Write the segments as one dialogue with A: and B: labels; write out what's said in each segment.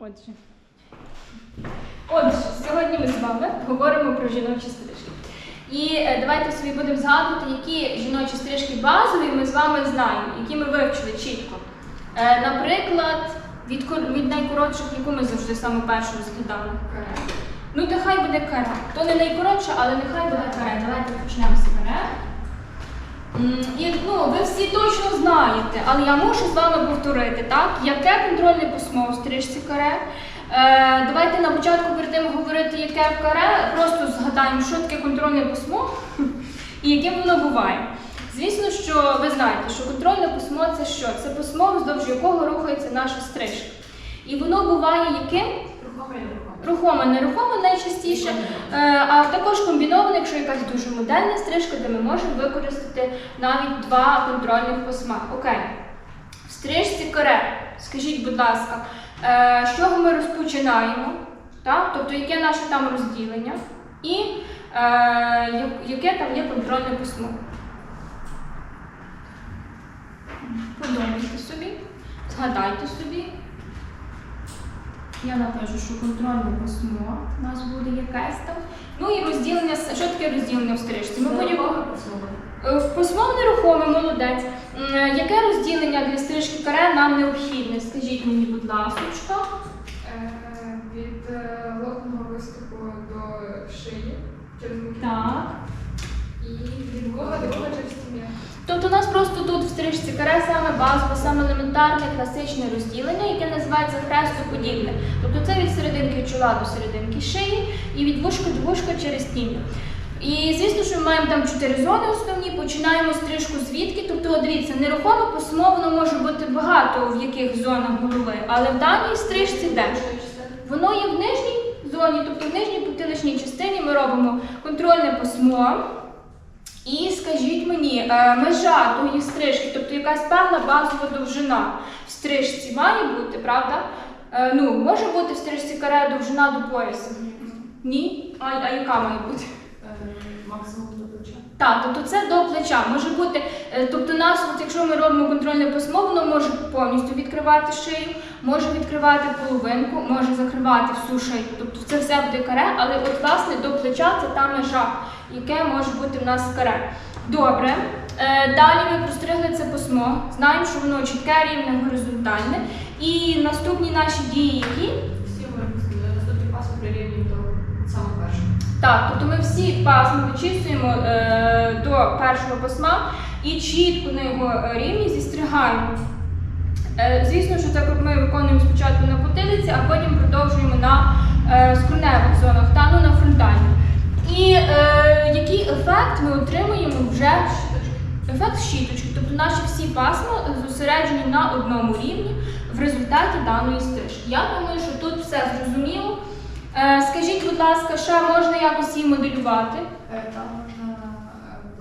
A: Отже. Отже, сьогодні ми з вами говоримо про жіночі стрижки. І е, давайте собі будемо згадувати, які жіночі стрижки базові ми з вами знаємо, які ми вивчили чітко. Е, наприклад, від, від найкоротших, яку ми завжди саме першу розглядали. Ну, нехай буде каре. То не найкоротше, але нехай буде каре. Давайте почнемо з каре. І ну, ви всі точно знаєте, але я мушу з вами повторити, так? Яке контрольне письмо в стрижці каре? Е, давайте на початку перед тим говорити, яке в каре, просто згадаємо, що таке контрольне письмо і яким воно буває. Звісно, що ви знаєте, що контрольне письмо це що? Це письмо, вздовж якого рухається наша стрижка. І воно буває яким? Рухоме, нерухоме найчастіше, е, а також комбіноване, якщо якась дуже модельна стрижка, де ми можемо використати навіть два контрольних письма. Окей. В стрижці каре, скажіть, будь ласка, е, з чого ми розпочинаємо? Тобто, яке наше там розділення і е, яке там є контрольне письмо? Подумайте собі, згадайте собі. Я напишу, що контрольне письмо у нас буде якесь там. Ну і розділення, що таке розділення в стрижці? Ми будь-якого Е, В письмо нерухоме, молодець. Е, Яке розділення для стрижки каре нам необхідне? Скажіть мені, будь ласка.
B: Е, Від е, лобного виступу до шиї через боки.
A: Так.
B: І від вуха до вуха через тім'я.
A: Тобто у нас просто тут в стрижці каре саме базове, саме елементарне класичне розділення, яке називається хрестоподібне. Тобто це від серединки чола до серединки шиї і від вушка до вушка через тім'я. І звісно, що ми маємо там чотири зони основні, починаємо стрижку звідки. Тобто, дивіться, нерухоме письмо може бути багато в яких зонах голови, але в даній стрижці де? Воно є в нижній зоні, тобто в нижній потиличній частині ми робимо контрольне письмо. І скажіть мені, е, межа тої стрижки, тобто якась певна базова довжина в стрижці має бути, правда? Е, Ну, може бути в стрижці каре довжина до пояса? Ні? А, а яка має бути?
B: Максимум до плеча.
A: Так, тобто це до плеча. Може бути, е, тобто нас, от якщо ми робимо контрольне письмо, воно може повністю відкривати шию, може відкривати половинку, може закривати всю шию. Тобто це все буде каре, але от власне до плеча це та межа, яке може бути в нас каре. Добре. Е, Далі ми простригли це письмо, знаємо, що воно чітке, рівне, горизонтальне. І наступні наші дії які?
B: Всі ми наступний пас прирівнюємо до самого першого.
A: Так, тобто ми всі пасми вичісуємо е, до першого пасма і чітко на його е, рівні зістригаємо. Е, звісно, що так ми виконуємо спочатку на потилиці, а потім продовжуємо на е, скроневих зонах та ну, на фронтальних. І е, який ефект ми отримуємо вже ефект щіточки. Тобто наші всі пасма зосереджені на одному рівні в результаті даної стрижки. Я думаю, що тут все зрозуміло. Е, Скажіть, будь ласка, ще можна якось її моделювати?
B: Там можна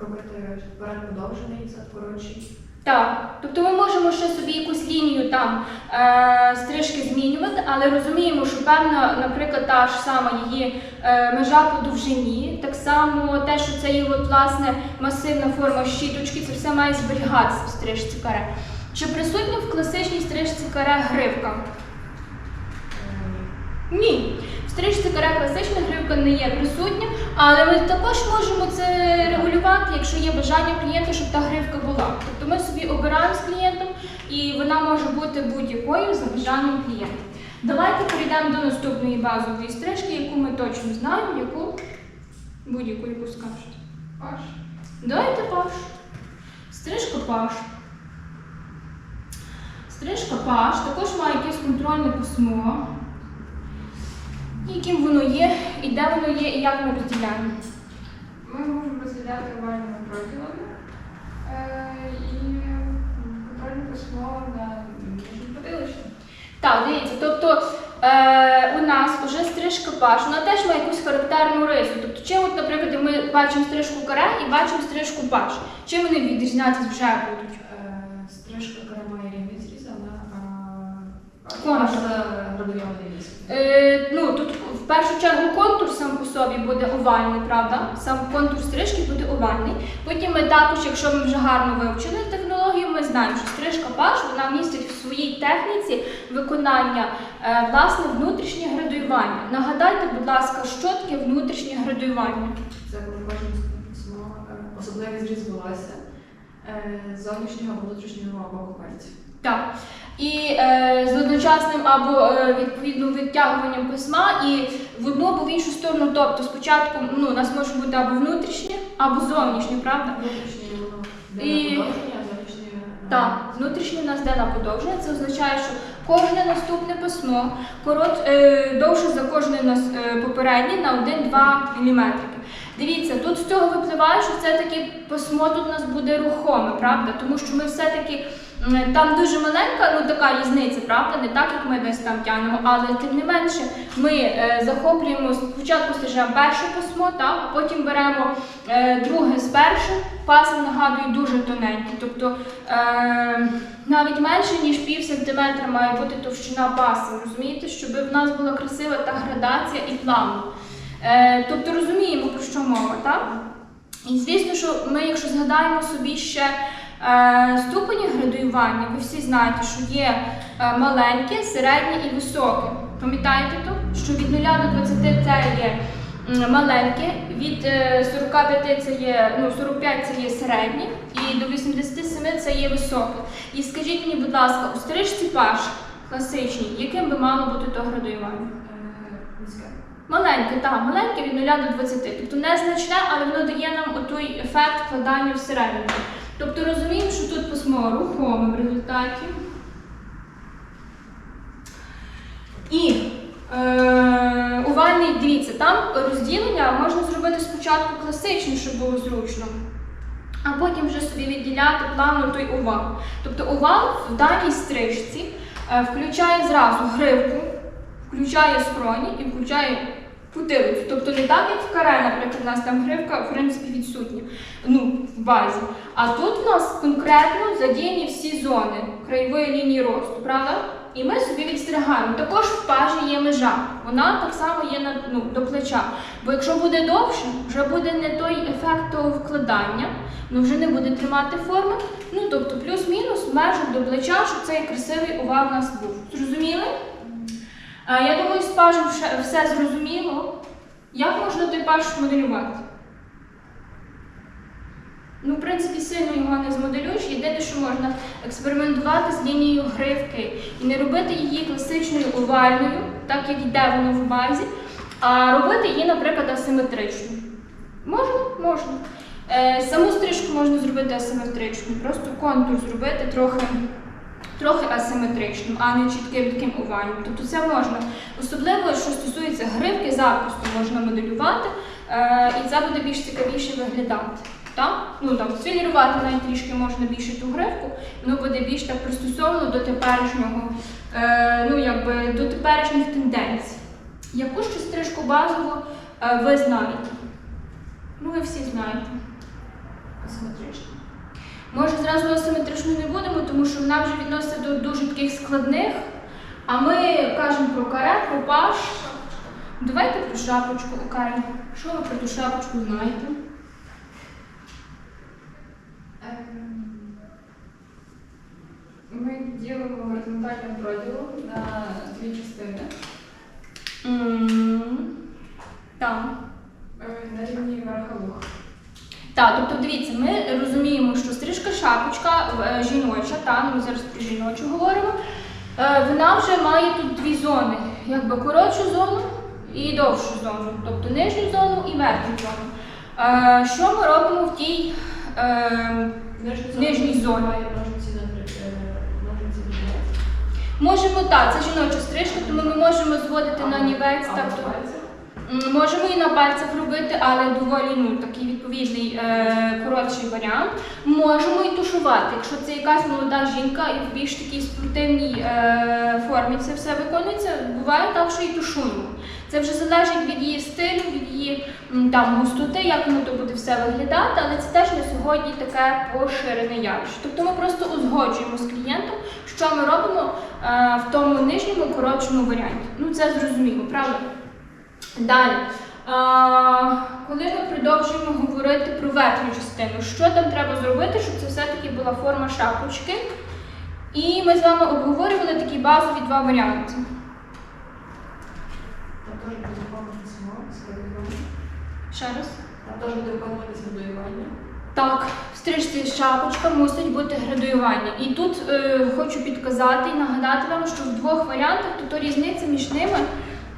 B: робити вперед подовжений, зад коротший.
A: Так, тобто ми можемо ще собі якусь лінію там е, стрижки змінювати, але розуміємо, що певна, наприклад, та ж сама її е, межа по довжині, так само те, що це є от, власне масивна форма щіточки, це все має зберігатися в стрижці каре. Чи присутня в класичній стрижці каре гривка? Ні. Стрижці каре класична гривка не є присутня, але ми також можемо це регулювати, якщо є бажання клієнта, щоб та гривка була. Тобто ми собі обираємо з клієнтом, і вона може бути будь-якою за бажанням клієнта. Давайте перейдемо до наступної базової стрижки, яку ми точно знаємо, яку будь-яку яку скажете.
B: Паш.
A: Давайте паш. Стрижка паш. Стрижка паш також має якесь контрольне письмо. Яким воно є, і де воно є, і як ми розділяємо.
B: Ми можемо розділяти овальними проділами. Е, І контрольне письмо на потиличні.
A: Так, дивіться, тобто е, у нас вже стрижка паш, вона теж має якусь характерну рису. Тобто, чим, от, наприклад, ми бачимо стрижку каре і бачимо стрижку паш. Чим вони відрізнятися вже будуть?
B: Е, Стрижка яка має рівний зріз, а Градуйований ліс.
A: Е, ну, тут в першу чергу контур сам по собі буде овальний, правда? Сам контур стрижки буде овальний. Потім ми також, якщо ми вже гарно вивчили технологію, ми знаємо, що стрижка паш вона містить в своїй техніці виконання е, власне внутрішнє градуювання. Нагадайте, будь ласка, що таке внутрішнє градуювання?
B: Це коли кожен е, особливий зріз волосся е, зовнішнього або внутрішнього боку пальців.
A: Так. І е, з одночасним або е, відповідно витягуванням письма і в одну або в іншу сторону. Тобто спочатку ну, у нас може бути або внутрішнє, або зовнішнє, правда?
B: Внутрішнє
A: І-
B: на-
A: Так, внутрішнє у нас йде на подовження. Це означає, що кожне наступне письмо корот, е, довше за кожне нас, е, попереднє на 1-2 мм. Дивіться, тут з цього випливає, що все-таки письмо тут у нас буде рухоме, правда? Тому що ми все-таки там дуже маленька, ну така різниця, правда? Не так, як ми десь там тягнемо, але тим не менше ми е, захоплюємо спочатку стежимо перше письмо, так, а потім беремо е, друге з першим. Паси нагадую дуже тоненькі, тобто е, навіть менше ніж пів сантиметра має бути товщина паси. Розумієте, щоб в нас була красива та градація і плавно. Е, тобто розуміємо, про що мова, так? І звісно, що ми, якщо згадаємо собі ще ступені градуювання, ви всі знаєте, що є е, маленьке, середнє і високе. Пам'ятаєте? Що від 0 до 20 це є маленьке, від е, 45 це є, ну, 45 це є середнє, і до 87 це є високе. І скажіть мені, будь ласка, у стрижці паш класичній, яким би мало бути то градуювання?
B: Е.
A: Маленьке, так, маленьке від 0 до 20. Тобто незначне, але воно дає нам отой ефект вкладання всередину. Тобто розуміємо, що тут письмо рухоме в результаті. І е, овальний, дивіться, там розділення можна зробити спочатку класично, щоб було зручно, а потім вже собі відділяти плавно той овал. Тобто овал в даній стрижці е, включає зразу гривку, включає скроні і включає потилицю. Тобто не так, як в каре, наприклад, у нас там гривка, в принципі, відсутня ну, в базі. А тут у нас конкретно задіяні всі зони краєвої лінії росту, правда? І ми собі відстригаємо. Також в пажі є межа. Вона так само є на, ну, до плеча. Бо якщо буде довше, вже буде не той ефект того вкладання, ну вже не буде тримати форми. Ну тобто плюс-мінус в межах до плеча, щоб цей красивий овал у нас був. Зрозуміли? Я думаю, з пажем все зрозуміло. Як можна той паж моделювати? Ну, в принципі, сильно його не змоделюєш. Єдине, що можна експериментувати з лінією гривки і не робити її класичною овальною, так як йде воно в базі, а робити її, наприклад, асиметричною. Можна? Можна. Е, саму стрижку можна зробити асиметричною, просто контур зробити трохи трохи асиметричним, а не чітким таким овальним. Тобто це можна. Особливо, що стосується гривки, запросто можна моделювати, е, і це буде більш цікавіше виглядати. Так? Ну, там, свілірувати навіть трішки можна більше ту гривку, воно буде більш так пристосовано до теперішнього, е, ну, якби, до теперішніх тенденцій. Яку ще стрижку базову е, ви знаєте? Ну, ви всі знаєте.
B: Асиметрично.
A: Може, зразу асиметричною не будемо, тому що вона вже відноситься до дуже таких складних. А ми кажемо про каре, про паш. Давайте про шапочку у каре. Що ви про ту шапочку знаєте?
B: Ем, Ми ділимо горизонтальним проділом на дві частини.
A: М, Так.
B: Е, На рівні верха вуха.
A: Так, тобто дивіться, ми розуміємо, що стрижка шапочка е, жіноча, та, ну, ми зараз про жіночу говоримо. е, Вона вже має тут дві зони, якби коротшу зону і довшу зону, тобто нижню зону і верхню зону. Е, Що ми робимо в тій е, Нижній зоні. Можемо так, це жіноча стрижка, тому ми можемо зводити на нівець. Так, Можемо і на пальцях робити, але доволі ну, такий відповідний е, коротший варіант. Можемо і тушувати. Якщо це якась молода жінка і в більш такій спортивній е, формі це все виконується, буває так, що і тушуємо. Це вже залежить від її стилю, від її там, густоти, як воно то буде все виглядати, але це теж на сьогодні таке поширене явище. Тобто ми просто узгоджуємо з клієнтом, що ми робимо е, в тому нижньому коротшому варіанті. Ну це зрозуміло, правда? Далі. А, коли ми продовжуємо говорити про верхню частину, що там треба зробити, щоб це все-таки була форма шапочки? І ми з вами обговорювали такі базові два варіанти. Ще раз.
C: Теж буде виконуватися градуювання.
A: Так, в стрижці шапочка мусить бути градуювання. І тут е, хочу підказати і нагадати вам, що в двох варіантах тут різниця між ними.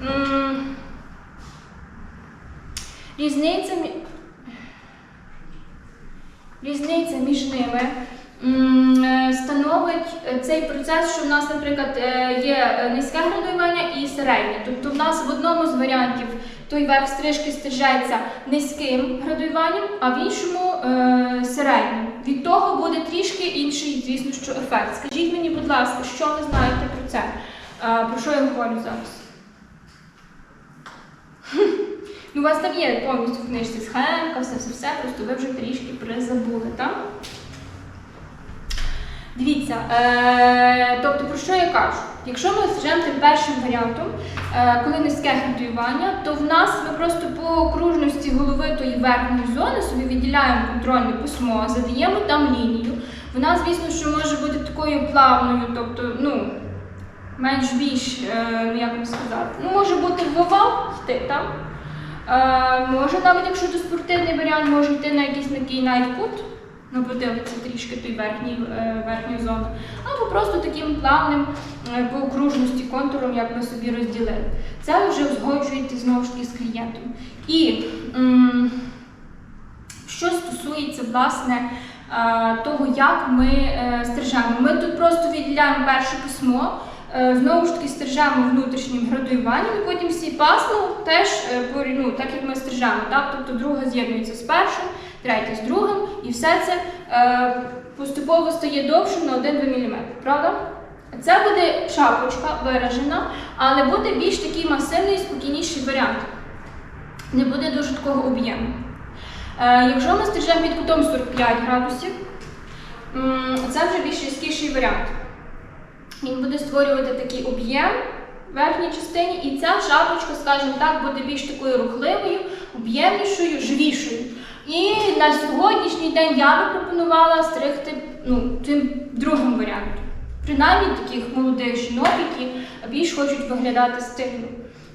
A: м, різниця, різниця між ними е, становить е, цей процес, що в нас, наприклад, е, є низьке градуювання і середнє. Тобто в нас в одному з варіантів той верх стрижки стрижеться низьким градуюванням, а в іншому середнім. Від того буде трішки інший, звісно, що ефект. Скажіть мені, будь ласка, що ви знаєте про це? Про що я говорю зараз? Ну, у вас там є повністю в книжці схемка, все, все, все, просто ви вже трішки призабули, так? Дивіться, е, тобто про що я кажу? Якщо ми стежемо тим першим варіантом, е, коли низьке градуювання, то в нас ми просто по окружності головитої верхньої зони собі відділяємо контрольне письмо, задаємо там лінію. Вона, звісно, що може бути такою плавною, тобто, ну, менш більш, е, ну як вам сказати, ну, може бути в овал йти там. Може навіть якщо це спортивний варіант, може йти на якийсь такий навіть кут, ну подивитися трішки той верхній, е, верхньої або просто таким плавним е, по окружності контуром, як ми собі розділили. Це вже узгоджуєте знову ж таки з клієнтом. І що стосується власне е, того, як ми стрижемо, ми тут просто відділяємо перше письмо. Е, Знову ж таки стрижемо внутрішнім градуюванням, і потім всі пасма теж е, ну, так як ми стрижемо. Так? Тобто друга з'єднується з першим, третя з другим, і все це е, поступово стає довше на 1-2 мм. Правда? Це буде шапочка виражена, але буде більш такий масивний, спокійніший варіант. Не буде дуже такого об'єму. Е, якщо ми стрижемо під кутом 45 градусів, це вже більш різкіший варіант. Він буде створювати такий об'єм в верхній частині, і ця шапочка, скажімо так, буде більш такою рухливою, об'ємнішою, живішою. І на сьогоднішній день я би пропонувала стригти ну, тим другим варіантом. Принаймні таких молодих жінок, які більш хочуть виглядати стильно.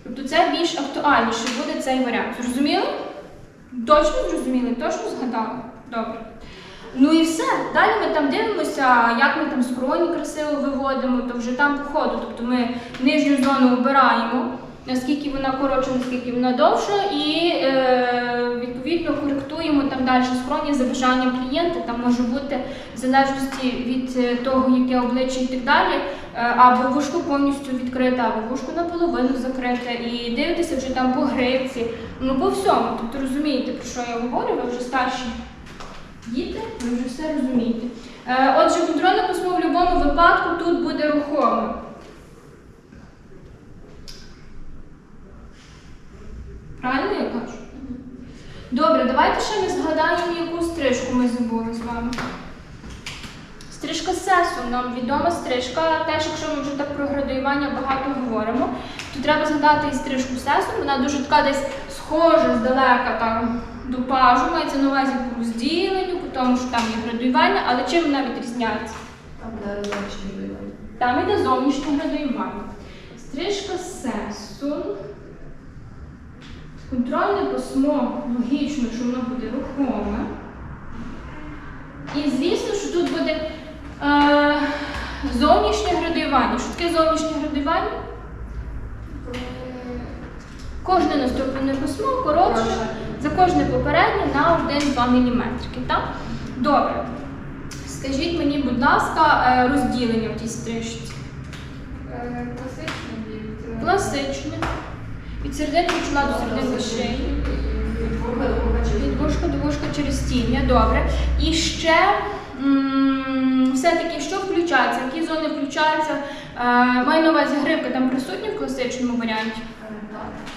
A: Тобто це більш актуальніше буде цей варіант. Зрозуміли? Точно зрозуміли? Точно згадали? Добре. Ну і все. Далі ми там дивимося, як ми там скроні красиво виводимо, то вже там по ходу. Тобто ми нижню зону обираємо, наскільки вона коротша, наскільки вона довша, і е, відповідно коректуємо там далі скроні за бажанням клієнта. Там може бути в залежності від е, того, яке обличчя і так далі, е, або вушко повністю відкрите, або вушко наполовину закрите, і дивитися вже там по гривці, ну по всьому. Тобто розумієте, про що я говорю, ви вже старші. Діти, ви вже все розумієте. Е, отже, контрольне письмо в будь-якому випадку тут буде рухоме. Правильно я кажу? Добре, давайте ще ми згадаємо, яку стрижку ми забули з вами. Стрижка сесу, нам відома стрижка. Теж, якщо ми вже так про градуювання багато говоримо, то треба згадати і стрижку сесу. Вона дуже така десь схожа здалека там до пажу, мається на увазі по розділенню, по тому, що там є градуювання, але чим вона відрізняється?
C: Там де зовнішнє градуювання.
A: Там іде зовнішнє градуювання. Стрижка сесу. Контрольне письмо логічно, що воно буде рухоме. І звісно, що тут буде е, зовнішнє градуювання. Що таке зовнішнє градуювання? Кожне наступне письмо коротше за кожне попереднє на 1-2 мм. Так? Добре. Скажіть мені, будь ласка, е, розділення в тій стрижці.
B: Е, Класичний від... е,
A: Класичне. Від середини чола до середини шиї.
C: Від
A: вушка до вушка через тім'я, добре. І ще все-таки, що включається, які зони включаються. Маю на увазі грибка там присутня в класичному варіанті.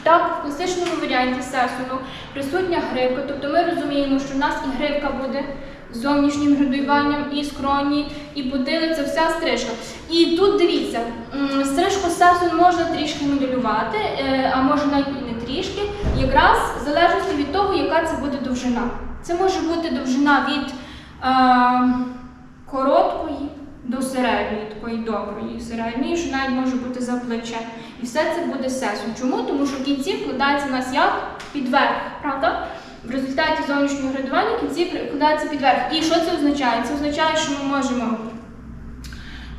A: Так, в класичному варіанті сесуну присутня гривка, тобто ми розуміємо, що в нас і гривка буде з зовнішнім градуюванням, і скроні, і потилиця, вся стрижка. І тут дивіться, стрижку сесун можна трішки моделювати, е, а може навіть і не трішки, якраз в залежності від того, яка це буде довжина. Це може бути довжина від е, короткої до середньої, такої доброї, середньої, що навіть може бути за плече. І все це буде сесом. Чому? Тому що в кінці вкладається у нас як підверх, правда? В результаті зовнішнього градування кінці вкладається підверх. І що це означає? Це означає, що ми можемо.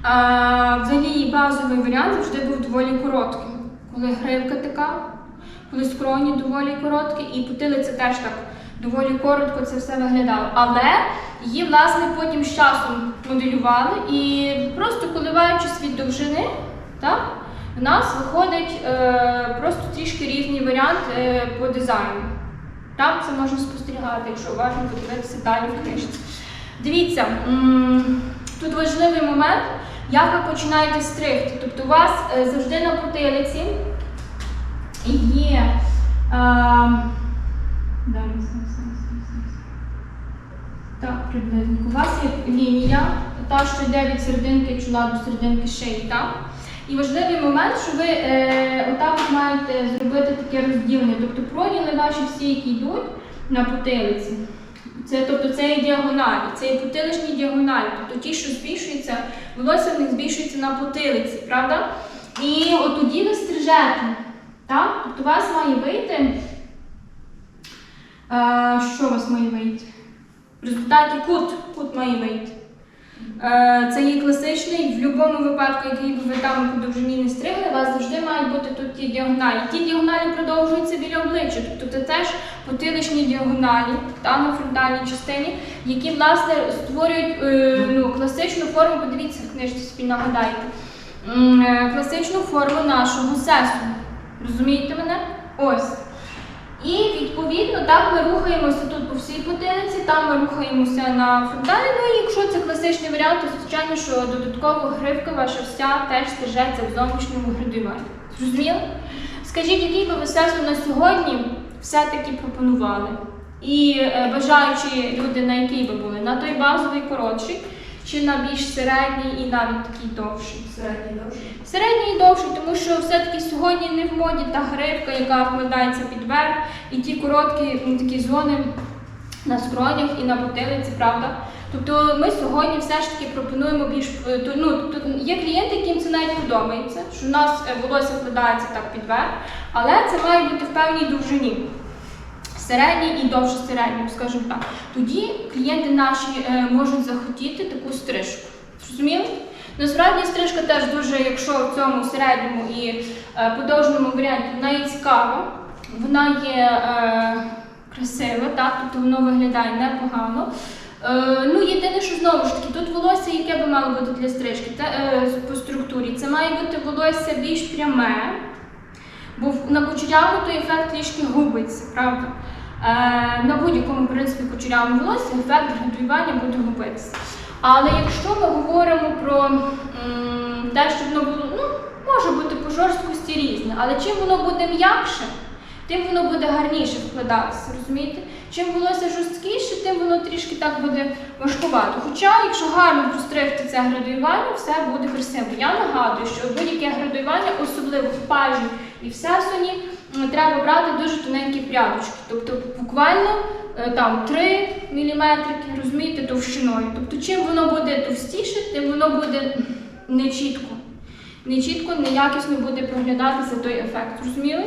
A: А, взагалі базовий варіант завжди був доволі коротким. Коли гривка така, коли скроні доволі короткі, і потилиця теж так доволі коротко це все виглядало. Але її, власне, потім з часом моделювали і просто коливаючись від довжини, так, в нас виходить е, просто трішки різний варіант е, по дизайну. Там це можна спостерігати, якщо уважно подивитися далі в книжці. Дивіться, тут важливий момент, як ви починаєте стригти. Тобто у вас е, завжди на потилиці є. Е, зараз. Так, приблизно. У вас є лінія, та, що йде від серединки чола до серединки шиї, так? І важливий момент, що ви е, отак маєте зробити таке розділення. Тобто проділи ваші всі, які йдуть на потилиці. Це, тобто це є діагоналі, це є потиличні діагоналі. Тобто ті, що збільшуються, волосся в них збільшується на потилиці, правда? І от тоді ви стрижете. Так? Тобто у вас має вийти. Е, що у вас має вийти? В результаті кут, кут має вийти. Е, Це є класичний, в будь-якому випадку, який би ви там по довжині не стригли, у вас завжди мають бути тут ті діагоналі. Ті діагоналі продовжуються біля обличчя, тобто це теж потиличні діагоналі та на фронтальній частині, які власне створюють е, ну, класичну форму. Подивіться в книжці собі нагадайте. Е, Класичну форму нашого сесу. Розумієте мене? Ось. І відповідно так ми рухаємося тут по всій потилиці, там ми рухаємося на фронталі. Ну і якщо це класичний варіант, то звичайно, що додатково гривка ваша вся теж стежеться в зовнішньому градуванні. Зрозуміло? Скажіть, який би ви сесу на сьогодні все-таки пропонували? І е, бажаючі люди, на який би були? На той базовий коротший, чи на більш середній і навіть такий довший?
C: Середній довший.
A: Середній і довший, тому що все-таки сьогодні не в моді та гривка, яка вкладається під верх, і ті короткі м, такі зони на скронях і на потилиці, правда? Тобто ми сьогодні все ж таки пропонуємо більш е, ну, тобто є клієнти, яким це навіть подобається, що в нас е, волосся вкладається так під верх, але це має бути в певній довжині. Середній і довше середньому, скажімо так. Тоді клієнти наші е, можуть захотіти таку стрижку. Зрозуміли? Насправді стрижка теж дуже, якщо в цьому середньому і е, подовжному варіанті вона є цікава, вона є е, красива, так? тобто воно виглядає непогано. Е, ну, єдине, що знову ж таки, тут волосся, яке би мало бути для стрижки та, е, по структурі, це має бути волосся більш пряме, бо на кучерявому той ефект трішки губиться, правда? Е, на будь-якому принципі кучерявому волосся ефект градуювання буде губитися. Але якщо ми говоримо про те, щоб воно було, ну, може бути по жорсткості різне, але чим воно буде м'якше, тим воно буде гарніше вкладатися, розумієте? Чим волосся жорсткіше, тим воно трішки так буде важкувато. Хоча, якщо гарно простригти це градуювання, все буде красиво. Я нагадую, що будь-яке градуювання, особливо в пажі і в сесоні, треба брати дуже тоненькі прядочки. Тобто буквально там 3 мм, розумієте, товщиною. Тобто, чим воно буде товстіше, тим воно буде нечітко. Нечітко, неякісно буде проглядатися той ефект. Розуміли?